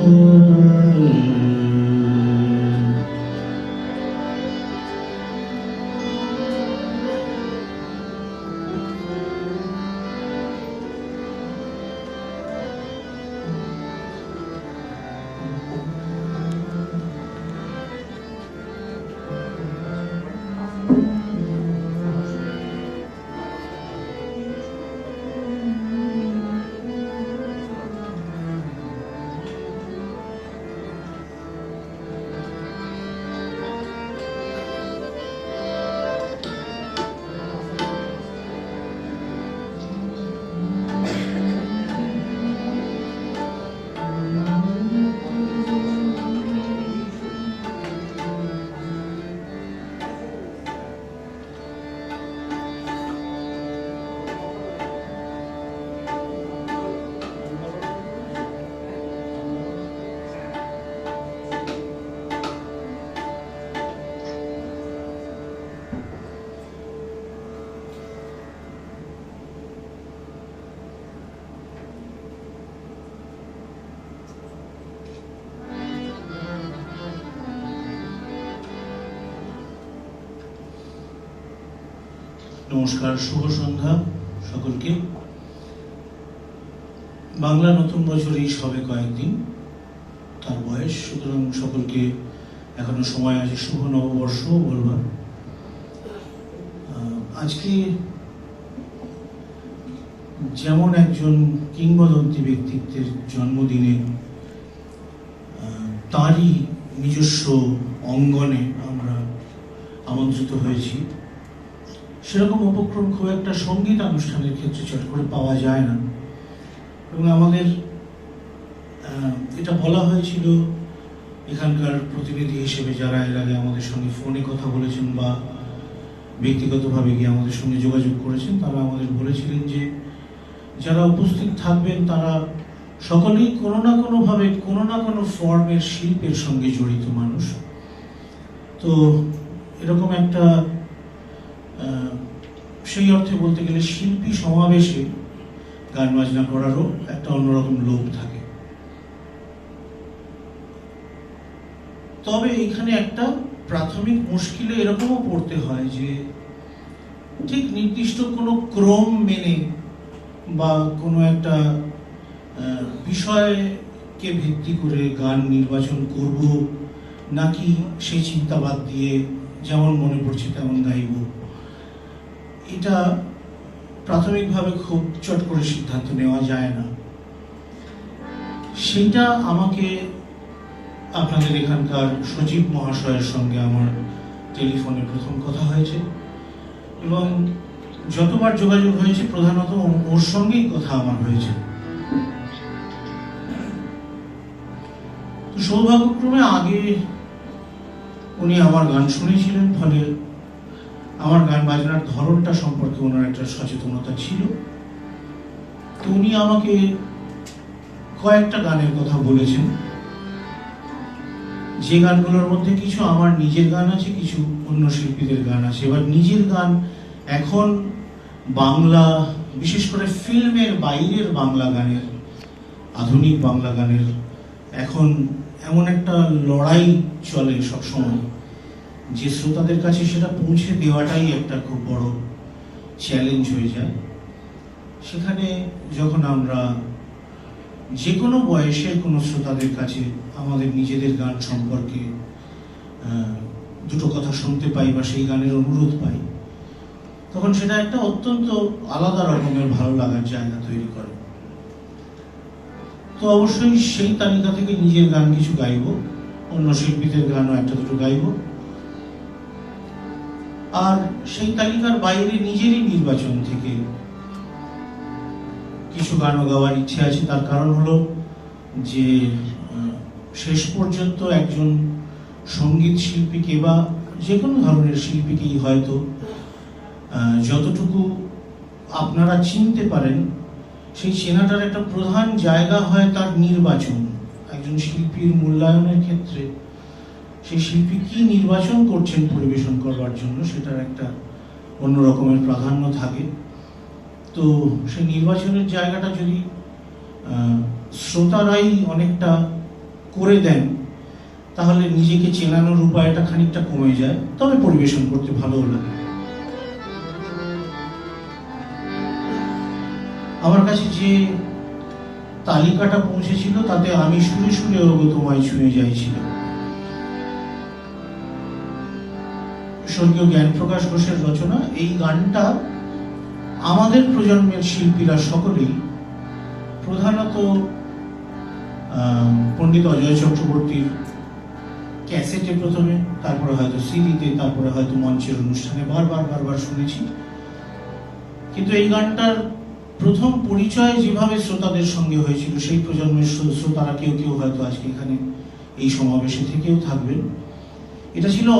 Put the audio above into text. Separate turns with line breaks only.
Mm-hmm. নমস্কার, শুভ সন্ধ্যা সকলকে। বাংলা নতুন বছর এই সবে কয়েকদিন, তার বয়স, সুতরাং সকলকে এখনও সময় আছে, শুভ নববর্ষ বলবার। আজকে যেমন একজন কিংবদন্তি ব্যক্তিত্বের জন্মদিনে তারই নিজস্ব অঙ্গনে আমরা আমন্ত্রিত হয়েছি। সেরকম উপক্রম খুব একটা সংগীত অনুষ্ঠানের ক্ষেত্রে চট করে পাওয়া যায় না। এবং আমাদের এটা বলা হয়েছিল এখানকার প্রতিনিধি হিসেবে যারা এর আগে আমাদের সঙ্গে ফোনে কথা বলেছেন বা ব্যক্তিগতভাবে গিয়ে আমাদের সঙ্গে যোগাযোগ করেছেন, তারা আমাদের বলেছিলেন যে যারা উপস্থিত থাকবেন তারা সকলেই কোনো না কোনোভাবে, কোনো না কোনো ফর্মের শিল্পের সঙ্গে জড়িত মানুষ। তো এরকম একটা সেই অর্থে বলতে গেলে শিল্পী সমাবেশে গান বাজনা করারও একটা অন্যরকম লোভ থাকে। তবে এখানে একটা প্রাথমিক মুশকিলে এরকমও পড়তে হয় যে ঠিক নির্দিষ্ট কোনো ক্রম মেনে বা কোনো একটা বিষয়কে ভিত্তি করে গান নির্বাচন করব নাকি সেই চিন্তাবাদ দিয়ে যেমন মনে পড়ছে তেমন গাইব। এটা প্রাথমিকভাবে খুব চট করে সিদ্ধান্ত নেওয়া যায় না। সেটা আমাকে আপনাদের এখানকার সচিব মহাশয়ের সঙ্গে আমার টেলিফোনে প্রথম কথা হয়েছে এবং যতবার যোগাযোগ হয়েছে প্রধানত ওর সঙ্গেই কথা আমার হয়েছে। সৌভাগ্যক্রমে আগে উনি আমার গান শুনেছিলেন, ফলে আমার গান বাজনার ধরনটা সম্পর্কে ওনার একটা সচেতনতা ছিল। তো উনি আমাকে কয়েকটা গানের কথা বলেছেন। যে গানগুলোর মধ্যে কিছু আমার নিজের গান আছে, কিছু অন্য শিল্পীদের গান আছে। এবার নিজের গান এখন বাংলা, বিশেষ করে ফিল্মের বাইরের বাংলা গানের, আধুনিক বাংলা গানের, এখন এমন একটা লড়াই চলে সবসময়। যে শ্রোতাদের কাছে সেটা পৌঁছে দেওয়াটাই একটা খুব বড় চ্যালেঞ্জ হয়ে যায়। সেখানে যখন আমরা যে কোনো বয়সের কোনো শ্রোতাদের কাছে আমাদের নিজেদের গান সম্পর্কে দুটো কথা শুনতে পাই বা সেই গানের অনুরোধ পাই, তখন সেটা একটা অত্যন্ত আলাদা রকমের ভালো লাগার জায়গা তৈরি করে। তো অবশ্যই সেই তালিকা থেকে নিজের গান কিছু গাইব, অন্য শিল্পীদের গানও একটা দুটো গাইব। আর সেই তালিকার বাইরে নিজেরই নির্বাচন থেকে কিছু গানও গাওয়ার ইচ্ছে আছে। তার কারণ হলো যে শেষ পর্যন্ত একজন সংগীত শিল্পীকে বা যে কোনো ধরনের শিল্পীকেই হয়তো যতটুকু আপনারা চিনতে পারেন, সেই চেনাটার একটা প্রধান জায়গা হয় তার নির্বাচন। একজন শিল্পীর মূল্যায়নের ক্ষেত্রে। সেই শিল্পী কি নির্বাচন করছেন পরিবেশন করবার জন্য, সেটার একটা অন্য রকমের প্রাধান্য থাকে। তো সেই নির্বাচনের জায়গাটা যদি শ্রোতারাই অনেকটা করে দেন, তাহলে নিজেকে চেনানোর উপায়টা খানিকটা কমে যায়, তবে পরিবেশন করতে ভালোও লাগে। আমার কাছে যে তালিকাটা পৌঁছেছিল, তাতে আমি শুনে শুনে ওগো ছুঁয়ে যাইছিল স্বর্গীয় জ্ঞানপ্রকাশ ঘোষের রচনা, এই গানটা আমাদের প্রজন্মের শিল্পীরা সকলেই প্রধানত পণ্ডিত অজয় চক্রবর্তীর ক্যাসেটে প্রথমে, তারপরে হয়তো সিডিতে, তারপরে হয়তো মঞ্চের অনুষ্ঠানে বারবার বারবার শুনেছি। কিন্তু এই গানটার প্রথম পরিচয় যেভাবে শ্রোতাদের সঙ্গে হয়েছিল, সেই প্রজন্মের শ্রো- শ্রোতারা কেউ কেউ হয়তো আজকে এখানে এই সমাবেশে থেকেও থাকবেন। এটা ছিল